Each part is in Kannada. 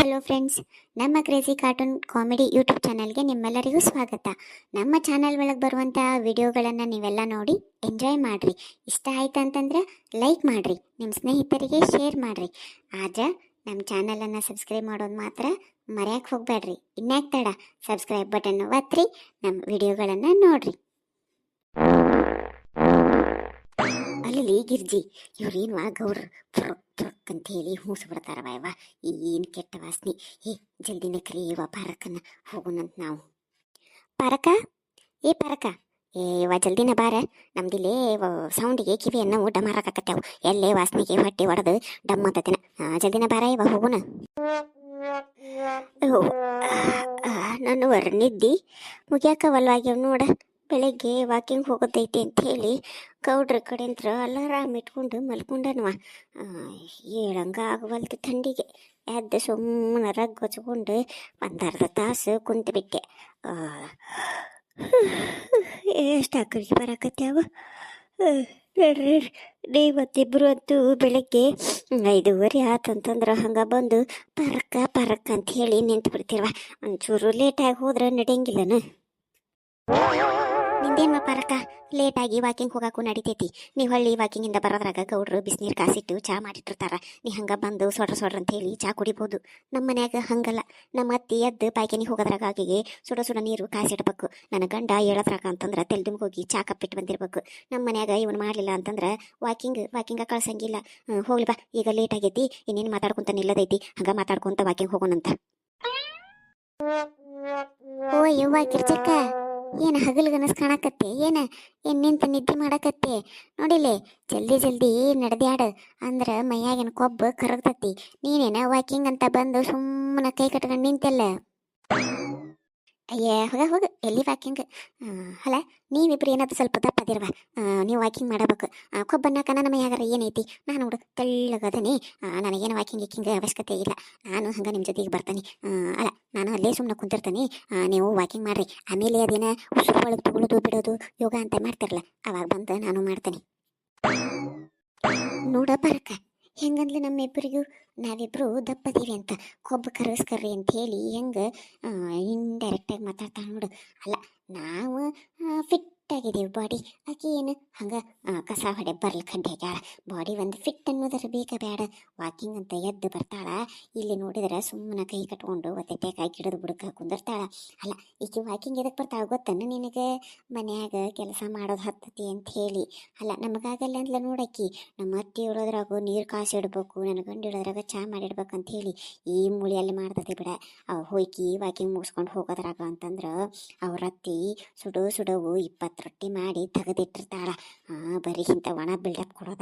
ಹಲೋ ಫ್ರೆಂಡ್ಸ್ ನಮ್ಮ ಕ್ರೇಜಿ ಕಾರ್ಟೂನ್ ಕಾಮಿಡಿ ಯೂಟ್ಯೂಬ್ ಚಾನಲ್ಗೆ ನಿಮ್ಮೆಲ್ಲರಿಗೂ ಸ್ವಾಗತ. ನಮ್ಮ ಚಾನಲ್ ಒಳಗೆ ಬರುವಂತಹ ವಿಡಿಯೋಗಳನ್ನು ನೀವೆಲ್ಲ ನೋಡಿ ಎಂಜಾಯ್ ಮಾಡ್ರಿ. ಇಷ್ಟ ಆಯ್ತು ಲೈಕ್ ಮಾಡ್ರಿ ನಿಮ್ಮ ಸ್ನೇಹಿತರಿಗೆ ಶೇರ್ ಮಾಡಿರಿ. ಆದ್ರೆ ನಮ್ಮ ಚಾನಲನ್ನು ಸಬ್ಸ್ಕ್ರೈಬ್ ಮಾಡೋದು ಮಾತ್ರ ಮರೆಯಕ್ಕೆ ಹೋಗ್ಬೇಡ್ರಿ. ಇನ್ಯಾಕ್ ತಡ ಸಬ್ಸ್ಕ್ರೈಬ್ ಬಟನ್ ಒತ್ತಿರಿ ನಮ್ಮ ವಿಡಿಯೋಗಳನ್ನು ನೋಡ್ರಿ. ಗಿರ್ಜಿ ಇವ್ರೇನು ಗೌರ್ ಅಂತ ಹೇಳಿ ಹೂಸು ಬಿಡ್ತಾರವ ಇವ ಏನು ಕೆಟ್ಟ ವಾಸನೆ. ಏ ಜಲ್ದಿನ ಕರೀವ ಪಾರಕನ್ನ ಹೋಗೋಣಂತ ನಾವು. ಪಾರಕ? ಏ ಪಾರಕ. ಏ, ಇವ ಜಲ್ದಿನ ಬಾರ. ನಮ್ದಿಲ್ಲೇ ಸೌಂಡಿಗೆ ಕಿವಿಯನ್ನು ಊಟ ಮಾರಕತ್ತೇವು ಎಲ್ಲೇ ವಾಸನೆಗೆ ಹೊಟ್ಟೆ ಹೊಡೆದು ಡಮ್ ಅಂತತಿನ ಜಲ್ದಿನ ಬಾರ ಇವ ಹೋಗೋಣ ನಾನು ನನ್ನ ವರ್ಣಿದ್ದಿ ಮುಗಿಯಾಕವಲ್ವಾಗ್ಯವ ನೋಡ. ಬೆಳಗ್ಗೆ ವಾಕಿಂಗ್ ಹೋಗೋದೈತಿ ಅಂತ ಹೇಳಿ ಗೌಡ್ರ ಕಡೆಂತ್ರ ಅಲಾರಾಮ್ ಇಟ್ಕೊಂಡು ಮಲ್ಕೊಂಡನವ. ಏಳಂಗ ಆಗವಲ್ತು ಥಂಡಿಗೆ. ಎದ್ದು ಸುಮ್ಮನೆ ರಗ್ ಹೊಚ್ಕೊಂಡು ಒಂದು ಅರ್ಧ ತಾಸು ಕುಂತ್ಬಿಟ್ಟೆ ಎಷ್ಟು ಆಕಳಿಗೆ ಬರಾಕತ್ಯಾವ ನೋಡ್ರಿ ಇವತ್ತಿಬ್ರು ಅಂತೂ ಬೆಳಗ್ಗೆ ಐದೂವರೆ ಆತಂತಂದ್ರೆ ಹಂಗೆ ಬಂದು ಪರಕ್ಕ ಪರಕ್ಕ ಅಂತ ಹೇಳಿ ನಿಂತು ಬಿಡ್ತಿರ್ವ ಒಂಚೂರು ಲೇಟಾಗಿ ಹೋದ್ರೆ ನಡೆಯಂಗಿಲ್ಲನ ನಿಂದೇನು ಪರಕ ಲೇಟಾಗಿ ವಾಕಿಂಗ್ ಹೋಗಾಕು ನಡಿತೈತಿ. ನೀವು ಹಳ್ಳಿ ವಾಕಿಂಗಿಂದ ಬರೋದ್ರಾಗ ಗೌಡ್ರು ಬಿಸಿನೀರ್ ಕಾಸಿಟ್ಟು ಚಾ ಮಾಡಿಟ್ಟಿರ್ತಾರ. ನೀ ಹಂಗ ಬಂದು ಸೊಡ್ರ ಸೊಡ್ರ ಅಂತ ಹೇಳಿ ಚಾ ಕುಡಿಬಹುದು ನಮ್ಮ ಮನ್ಯಾಗ ಹಂಗಲ್ಲ. ನಮ್ಮ ಅತ್ತಿ ಎದ್ದು ಪಾಯ್ಕೆನಿ ಹೋಗೋದ್ರಾಗ ಆಗಿಗೆ ಸುಡ ಸುಡ ನೀರು ಕಾಸಿಡ್ಬೇಕು. ನನ್ನ ಗಂಡ ಹೇಳೋದ್ರಾಗ ಅಂತಂದ್ರ ತೆಲ್ದುಮ್ಗೆ ಹೋಗಿ ಚಾ ಕಪ್ಪಿಟ್ಟು ಬಂದಿರ್ಬೇಕು. ನಮ್ಮ ಮನ್ಯಾಗ ಇವನು ಮಾಡಲಿಲ್ಲ ಅಂತಂದ್ರ ವಾಕಿಂಗ್ ವಾಕಿಂಗ ಕಳ್ಸಂಗಿಲ್ಲ. ಹೋಗ್ಲಿ ಬಾ. ಈಗ ಲೇಟ್ ಆಗೈತಿ. ಇನ್ನೇನು ಮಾತಾಡ್ಕೊಂತ ನಿಲ್ಲದೈತಿ. ಹಂಗ ಮಾತಾಡ್ಕೊಂತ ವಾಕಿಂಗ್ ಹೋಗೋಣಂತ. ಓ, ಯವ್ವ ಕಿರ್ಚಕ್ಕ. ಏನ ಹಗಲ್ಗನಸ್ ಕಾಣಕತ್ತೆ? ಏನ? ಏನ್ ನಿಂತ ನಿದ್ದೆ ಮಾಡಕತ್ತೆ? ನೋಡಿಲೆ, ಜಲ್ದಿ ಜಲ್ದಿ ನಡೆದ್ಯಾಡ. ಅಂದ್ರ ಮೈಯಾಗಿನ ಕೊಬ್ಬು ಕರಗ್ತತಿ. ನೀನೇನ ವಾಕಿಂಗ್ ಅಂತ ಬಂದು ಸುಮ್ಮನೆ ಕೈ ಕಟ್ಕೊಂಡು ನಿಂತೆಲ್ಲ? ಅಯ್ಯ, ಹೋಗ ಹೋಗ, ಎಲ್ಲಿ ವಾಕಿಂಗ್ ಅಲ್ಲ, ನೀವಿಬ್ರು ಏನಾದ್ರು ಸ್ವಲ್ಪ ದಪ್ಪದಿರುವ ನೀವು ವಾಕಿಂಗ್ ಮಾಡಬೇಕು. ಕೊಬ್ಬನ್ನಕ ನಮ್ಮ ಯಾಗಾರ ಏನೈತಿ? ನಾನು ನೋಡು, ತೆಳ್ಳಗದನಿ. ನನಗೇನು ವಾಕಿಂಗ್ ಗಿಕ್ಕಿಂಗ್ ಅವಶ್ಯಕತೆ ಇಲ್ಲ. ನಾನು ಹಂಗೆ ನಿಮ್ಮ ಜೊತೆಗೆ ಬರ್ತೀನಿ. ಅಲ್ಲ, ನಾನು ಅಲ್ಲೇ ಸುಮ್ಮನೆ ಕುಂತಿರ್ತೀನಿ. ನೀವು ವಾಕಿಂಗ್ ಮಾಡ್ರಿ. ಆಮೇಲೆ ಅದೇನ ಉಸಿರು ಒಳಗೆ ತಗೊಳ್ಳೋದು ಬಿಡೋದು, ಯೋಗ ಅಂತ ಮಾಡ್ತಿರಲ್ಲ, ಅವಾಗ ಬಂದು ನಾನು ಮಾಡ್ತೀನಿ. ನೋಡ ಬರಕ ಹೆಂಗಂದ್ಲು ನಮ್ಮಿಬ್ಬರಿಗೂ? ನಾವಿಬ್ರು ದಪ್ಪದೀವಿ ಅಂತ. ಕೊಬ್ಬು ಕರಗಿಸ್ಕರ್ರಿ ಅಂತ ಹೇಳಿ ಹೆಂಗೆ ಇಂಡೈರೆಕ್ಟಾಗಿ ಮಾತಾಡ್ತಾಳೆ ನೋಡು. ಅಲ್ಲ, ನಾವು ಫಿಟ್ ಆಗಿದ್ದೀವಿ ಬಾಡಿ ಆಕೆ ಏನು? ಹಂಗೆ ಕಸ ಹೊಡೆ ಬರ್ಲಿ ಖಂಡಿ ಆಗ್ಯಾಳ ಬಾಡಿ ಒಂದು ಫಿಟ್ ಅನ್ನೋದರ ಬೇಕ ಬೇಡ ವಾಕಿಂಗ್ ಅಂತ ಎದ್ದು ಬರ್ತಾಳ. ಇಲ್ಲಿ ನೋಡಿದ್ರೆ ಸುಮ್ಮನೆ ಕೈ ಕಟ್ಕೊಂಡು ಒತ್ತೆ ಕೈ ಗಿಡದ ಬುಡಕ್ಕೆ ಕುಂದಿರ್ತಾಳ. ಅಲ್ಲ, ಈಕೆ ವಾಕಿಂಗ್ ಎದಕ್ಕೆ ಬರ್ತಾಳ ಗೊತ್ತನ್ನು ನಿನಗೆ? ಮನ್ಯಾಗ ಕೆಲಸ ಮಾಡೋದು ಹತ್ತತಿ ಅಂತ ಹೇಳಿ. ಅಲ್ಲ, ನಮಗಾಗಲ್ಲ ಅಂದ್ಲ ನೋಡಕ್ಕಿ. ನಮ್ಮ ಅತ್ತಿ ಇಡೋದ್ರಾಗು ನೀರು ಕಾಸು ಇಡಬೇಕು ನನ್ನ ಗಂಡು ಇಡೋದ್ರಾಗ ಚಾ ಮಾಡಿಡ್ಬೇಕು ಅಂತ ಹೇಳಿ. ಈ ಮೂಳಿಯಲ್ಲಿ ಮಾಡ್ತತಿ ಬಿಡ. ಅವು ಹೋಯ್ಕಿ ವಾಕಿಂಗ್ ಮುಗಿಸ್ಕೊಂಡು ಹೋಗೋದ್ರಾಗ ಅಂತಂದ್ರೆ ಅವ್ರ ಅತ್ತಿ ಸುಡು ಸುಡವು ಇಪ್ಪತ್ತು ರೊಟ್ಟಿ ಮಾಡಿ ತೆಗೆದಿಟ್ಟಿರ್ತಾಳ. ಆ, ಬರೀ ಇಂಥ ಒಣ ಬಿಲ್ಡಪ್ ಕೊಡೋದ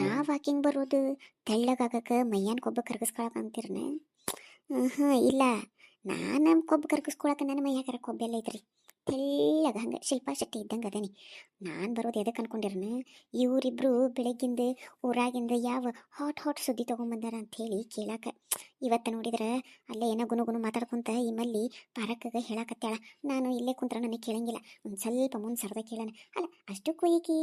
ನಾ ವಾಕಿಂಗ್ ಬರೋದು ತೆಳ್ಳಗಾಗಕ್ಕೆ ಮೈಯಾನ್ ಕೊಬ್ಬ ಕರಗಿಸ್ಕೊಳಕ್ ಅಂತೀರನ? ಹಾಂ ಇಲ್ಲ. ನಾನು ಕೊಬ್ಬು ಕರಗಿಸ್ಕೊಳಕ್ಕೆ ನನ್ನ ಮೈಯಾಗರ ಕೊಬ್ಬೆಲ್ಲ ಐತ್ರಿ. ತೆಳ್ಳಗ ಹಂಗೆ ಶಿಲ್ಪಾ ಶೆಟ್ಟಿ ಇದ್ದಂಗೆ ಅದಾನೆ. ನಾನು ಬರೋದು ಎದಕ್ಕೆ ಅನ್ಕೊಂಡಿರನ? ಇವರಿಬ್ರು ಬೆಳಗ್ಗಿಂದ, ಊರಾಗಿಂದ ಯಾವ ಹಾಟ್ ಹಾಟ್ ಸುದ್ದಿ ತೊಗೊಂಬಂದಾರ ಅಂತ ಹೇಳಿ ಕೇಳಾಕ. ಇವತ್ತು ನೋಡಿದ್ರೆ ಅಲ್ಲೇ ಏನೋ ಗುನು ಗುನು ಮಾತಾಡ್ಕೊಂತ ಮಲ್ಲಿ ಪಾರಕ್ಕಾಗ ಹೇಳಾಕತ್ತಾಳ. ನಾನು ಇಲ್ಲೇ ಕುಂತ್ರ ನನಗೆ ಕೇಳಂಗಿಲ್ಲ. ಒಂದು ಸ್ವಲ್ಪ ಮುಂದೆ ಸರ್ದ ಕೇಳೋಣ. ಅಲ್ಲ ಅಷ್ಟು ಈಕಿ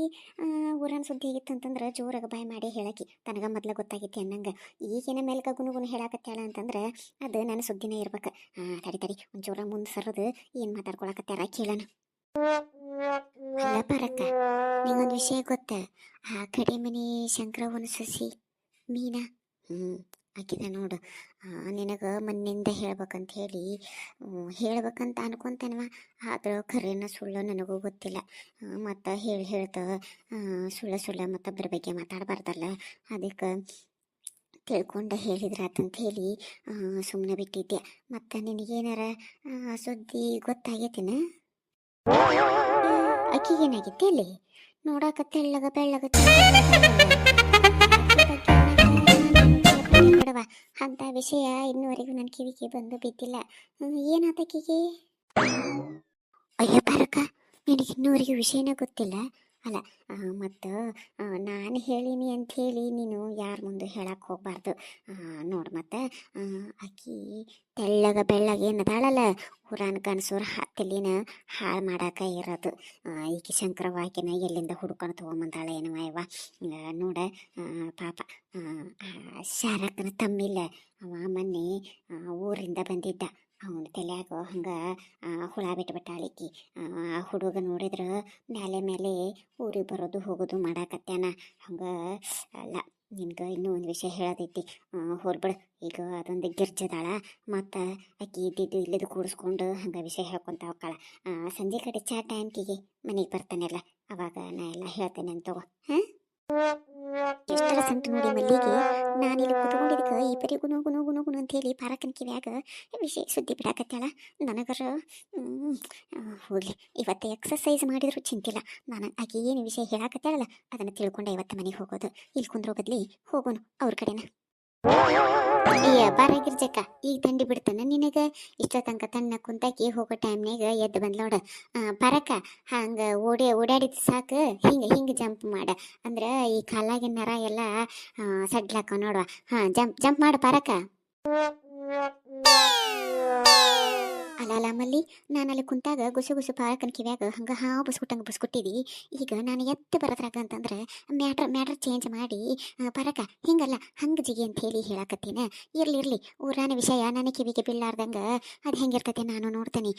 ಊರನ ಸುದ್ದಿ ಆಗಿತ್ತು ಅಂತಂದ್ರೆ ಜೋರಾಗ ಬಾಯ್ ಮಾಡಿ ಹೇಳಾಕಿ. ತನಗ ಮೊದ್ಲು ಗೊತ್ತಾಗೈತಿ ಅನ್ನಂಗೆ. ಈಗಿನ ಮೇಲ್ಕ ಗುನು ಗುನು ಹೇಳಾಕತ್ತಾಳ ಅಂತಂದ್ರೆ ಅದು ನನ್ನ ಸುದ್ದಿನೇ ಇರ್ಬೇಕು. ಹಾಂ ತಡಿ ತಡಿ. ಒಂದು ಮುಂದೆ ಸರ್ದು ಏನು ಮಾತಾಡ್ಕೊಳಕತ್ತಾರ? ಕೇಳೋಣ. ಅಲ್ಲ ಪಾರಕ್ಕ ನಿಂಗೊಂದು ವಿಷಯ ಗೊತ್ತ? ಆ ಕಡೆ ಮನೆ ಶಂಕರವನ ಸಸಿ, ಮೀನಾ. ಹ್ಞೂ ಆಕಿದ ನೋಡು. ನಿನಗೆ ಮನ್ನಿಂದ ಹೇಳ್ಬೇಕಂತ ಹೇಳಿ ಹೇಳ್ಬೇಕಂತ ಅನ್ಕೊಂತೇನವ? ಆದ್ರೆ ಖರೇನ ಸುಳ್ಳು ನನಗೂ ಗೊತ್ತಿಲ್ಲ. ಮತ್ತು ಹೇಳಿ, ಹೇಳ್ತ ಸುಳ್ಳ ಸುಳ್ಳು ಮತ್ತೊಬ್ಬರ ಬಗ್ಗೆ ಮಾತಾಡಬಾರ್ದಲ್ಲ. ಅದಕ್ಕೆ ತಿಳ್ಕೊಂಡು ಹೇಳಿದ್ರಾತಂತ ಹೇಳಿ ಸುಮ್ಮನೆ ಬಿಟ್ಟಿದ್ದೆ. ಮತ್ತು ನಿನಗೇನಾರ ಸುದ್ದಿ ಗೊತ್ತಾಗೈತಿನ? ಅಕ್ಕಿಗೇನಾಗಿತ್ತೆ ಇಲ್ಲಿ ನೋಡಾಕ ತೆಳ್ಳಗ ಬೆಳ್ಳಗ ಅಂತ ವಿಷಯ ಇನ್ನುವರೆಗೂ ನನ್ನ ಕಿವಿಗೆ ಬಂದು ಬಿದ್ದಿಲ್ಲ. ಏನಾತಕ್ಕಿಗೆ ಅಯ್ಯೋ ಬರಕ ನಿನಗೆ ಇನ್ನುವರೆಗೂ ವಿಷಯನೇ ಗೊತ್ತಿಲ್ಲ. ಅಲ್ಲ ಮತ್ತು ನಾನು ಹೇಳಿನಿ ಅಂತ ಹೇಳಿ ನೀನು ಯಾರ ಮುಂದೆ ಹೇಳಕ್ಕೆ ಹೋಗಬಾರ್ದು. ನೋಡು ಮತ್ತು ಆಕಿ ತೆಳ್ಳಗ ಬೆಳ್ಳಗ ಏನದಾಳಲ್ಲ ಊರಾನ ಗನ್ಸೂರು ತಲೆನ ಹಾಳು ಮಾಡಾಕ ಇರೋದು. ಈಕೆ ಶಂಕರವಾಕಿನ ಎಲ್ಲಿಂದ ಹುಡ್ಕೊಂಡು ತೊಗೊಂಬಂದಾಳ ಏನವ ಇವ ನೋಡ ಪಾಪ ಶಾರಕ್ಕನ ತಮ್ಮಿಲ್ಲ. ಅವ ಮೊನ್ನೆ ಊರಿಂದ ಬಂದಿದ್ದ. ಅವನ ತಲೆಯಾಗ ಹಂಗೆ ಹುಳ ಬಿಟ್ಬಿಟ್ಟಾಳಿಕಿ. ಆ ಹುಡುಗ ನೋಡಿದ್ರೆ ಮೇಲೆ ಮೇಲೆ ಊರಿಗೆ ಬರೋದು ಹೋಗೋದು ಮಾಡಾಕತ್ಯಾನ. ಹಂಗೆ ಅಲ್ಲ ನಿನ್ಗೆ ಇನ್ನೂ ಒಂದು ವಿಷಯ ಹೇಳೋದೈತಿ. ಹೊರ್ಬಿಡು ಈಗ ಅದೊಂದು ಗಿರ್ಜದಾಳ. ಮತ್ತು ಆಕಿ ಇದ್ದಿದ್ದು ಇಲ್ಲಿದ್ದು ಕೂಡಿಸ್ಕೊಂಡು ಹಂಗೆ ವಿಷಯ ಹೇಳ್ಕೊತ ಹೋಗ್ತಾಳ ಆ, ಸಂಜೆ ಕಡೆ ಚಾ ಟೈಮ್ಕಿಗೆ ಮನೆಗೆ ಬರ್ತಾನೆಲ್ಲ ಅವಾಗ ನಾ ಎಲ್ಲ ಹೇಳ್ತೇನೆ ಅಂತ ಹಾಂ? ಎಷ್ಟರ ಸಂತು ನೋಡಿ ಮಲ್ಲಿಗೆ? ನಾನಿಲ್ಲಿ ಕುತ್ಕೊಂಡಿದ್ದಕ್ಕೆ ಈ ಪರಿ ಗುನು ಗುಣ ಗುನು ಅಂತ ಹೇಳಿ ಪಾರಕನ್ ಕಿವ್ಯಾಗ ವಿಷಯ ಸುದ್ದಿ ಬಿಡಾಕತ್ತಾಳ ನನಗರ ಹೋಗ್ಲಿ. ಇವತ್ತು ಎಕ್ಸಸೈಸ್ ಮಾಡಿದ್ರು, ಚಿಂತಿಲ್ಲ. ನಾನು ಆಕೆ ಏನು ವಿಷಯ ಹೇಳಾಕತ್ತಾಳಲ್ಲ ಅದನ್ನು ತಿಳ್ಕೊಂಡೆ ಇವತ್ತು ಮನೆಗೆ ಹೋಗೋದು. ಇಲ್ಲಿ ಕುಂದ್ರೋ ಬದ್ಲಿ ಹೋಗೋನು, ಅವ್ರ ಕಡೆನ. ಅಯ್ಯ ಬಾರ ಗಿರ್ಜಕ್ಕ ಈಗ ತಂಡಿ ಬಿಡ್ತಾನ ನಿನಗೆ? ಇಷ್ಟ ತನಕ ತನ್ನ ಕುಂತಾಕಿ ಹೋಗೋ ಟೈಮ್ನಾಗ ಎದ್ದು ಬಂದ್ ನೋಡ. ಬರಕ. ಹಂಗ ಓಡಿ ಓಡಾಡಿದ ಸಾಕು. ಹಿಂಗ ಹಿಂಗ ಜಂಪ್ ಮಾಡ. ಅಂದ್ರ ಈ ಕಾಲಾಗಿನ ನರ ಎಲ್ಲ ಸಡ್ಲಾಕ ನೋಡುವ. ಹಾ ಜಂಪ್ ಜಂಪ್ ಮಾಡ ಪರಕ ಅಲ್ಲ ಅಲ್ಲ ನಾನು ಅಲ್ಲಿ ಕುಂತಾಗ ಗುಸು ಗುಸು ಪಾರಕನ ಕಿವ್ಯಾಗ ಹಂಗೆ ಹಾ ಬಸ್ಕೊಟ್ಟಂಗೆ ಬಸ್ಕೊಟ್ಟಿದಿ. ಈಗ ನಾನು ಎತ್ತ ಬರೋದ್ರಾಗ ಅಂತಂದ್ರೆ ಮ್ಯಾಟ್ರ್ ಮ್ಯಾಟ್ರ್ ಚೇಂಜ್ ಮಾಡಿ ಪರಕ, ಹಿಂಗಲ್ಲ, ಹಂಗೆ ಜಿಗಿ ಅಂತ ಹೇಳಿ ಹೇಳಕತ್ತೀನ. ಇರ್ಲಿ ಇರ್ಲಿ, ಊರಾನ ವಿಷಯ ನನ್ನ ಕಿವಿಗೆ ಬೀಳಾರ್ದಂಗೆ ಅದು ಹೆಂಗಿರ್ತೈತೆ ನಾನು ನೋಡ್ತೇನೆ.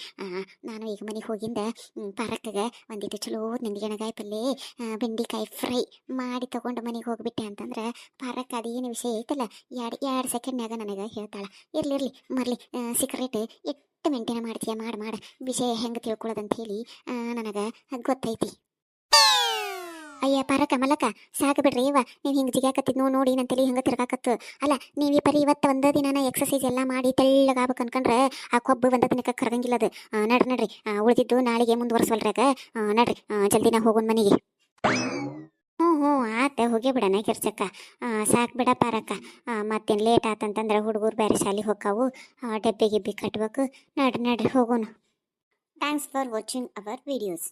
ನಾನು ಈಗ ಮನೆಗೆ ಹೋಗಿಂದ ಪಾರಕ್ಕಾಗ ಒಂದಿಟ್ಟು ಚಲೋ ನಂದಿಗೆಣಗಾಯಿ ಪಲ್ಲೆ ಬೆಂಡಿಕಾಯಿ ಫ್ರೈ ಮಾಡಿ ತಗೊಂಡು ಮನೆಗೆ ಹೋಗ್ಬಿಟ್ಟೆ ಅಂತಂದ್ರೆ ಪಾರಕ್ ಅದೇನು ವಿಷಯ ಐತಲ್ಲ ಎರಡು ಎರಡು ಸೆಕೆಂಡ್ನಾಗ ನನಗೆ ಹೇಳ್ತಾಳೆ, ಇರ್ಲಿ ಇರ್ಲಿ ಮರ್ಲಿ ಸೀಕ್ರೆಟ್ ಎಷ್ಟು ಮೇಂಟೈನ್ ಮಾಡ್ತೀಯ? ಮಾಡಿ, ಮಾಡ. ವಿಷಯ ಹೆಂಗೆ ತಿಳ್ಕೊಳ್ಳೋದಂತ ಹೇಳಿ. ನನಗೆ ಗೊತ್ತೈತಿ. ಅಯ್ಯ, ಪರಕ, ಮಲಕ, ಸಾಕು ಬಿಡ್ರಿ ಇವ ನೀವು ಹಿಂಗೆ ಜಿಗ್ಯಾಕತ್ತಿದ್ ನೋ, ನೋಡಿ ನನ್ನ ತಲೆ ಹಂಗೆ ತಿರ್ಗಾಕತ್ತು. ಅಲ್ಲ, ನೀವು ಪರಿ ಇವತ್ತು ಒಂದ ದಿನ ಎಕ್ಸಸೈಸ್ ಎಲ್ಲ ಮಾಡಿ ತೆಳ್ಳಗಾಗ್ಬೇಕು ಅನ್ಕೊಂಡ್ರೆ ಆ ಕೊಬ್ಬು ಒಂದ ದಿನಕ್ಕೆ ಕರಗಂಗಿಲ್ಲ ಅದು. ನಡ್ರಿ ನಡ್ರಿ. ಉಳ್ದಿದ್ದು ನಾಳೆಗೆ ಮುಂದುವರ್ಸಲ್ರಾಗ ನಡ್ರಿ ಜಲ್ದಿನ ಹೋಗೋಣ ಮನೆಗೆ. ಹ್ಞೂ, ಆತ, ಹೋಗೇ ಬಿಡಣ ಕಿರ್ಚಕ್ಕ. ಸಾಕು ಬಿಡ ಪಾರಕ್ಕ. ಮತ್ತೇನು ಲೇಟ್ ಆತಂತಂದ್ರೆ ಹುಡುಗರು ಬೇರೆ ಶಾಲಿ ಹೋಗ್ತಾವು ಡಬ್ಬೆ ಗಿಬ್ಬಿ ಕಟ್ಬೇಕು. ನಡ್ರಿ ನಡ್ರಿ ಹೋಗೋಣ. Thanks for watching our videos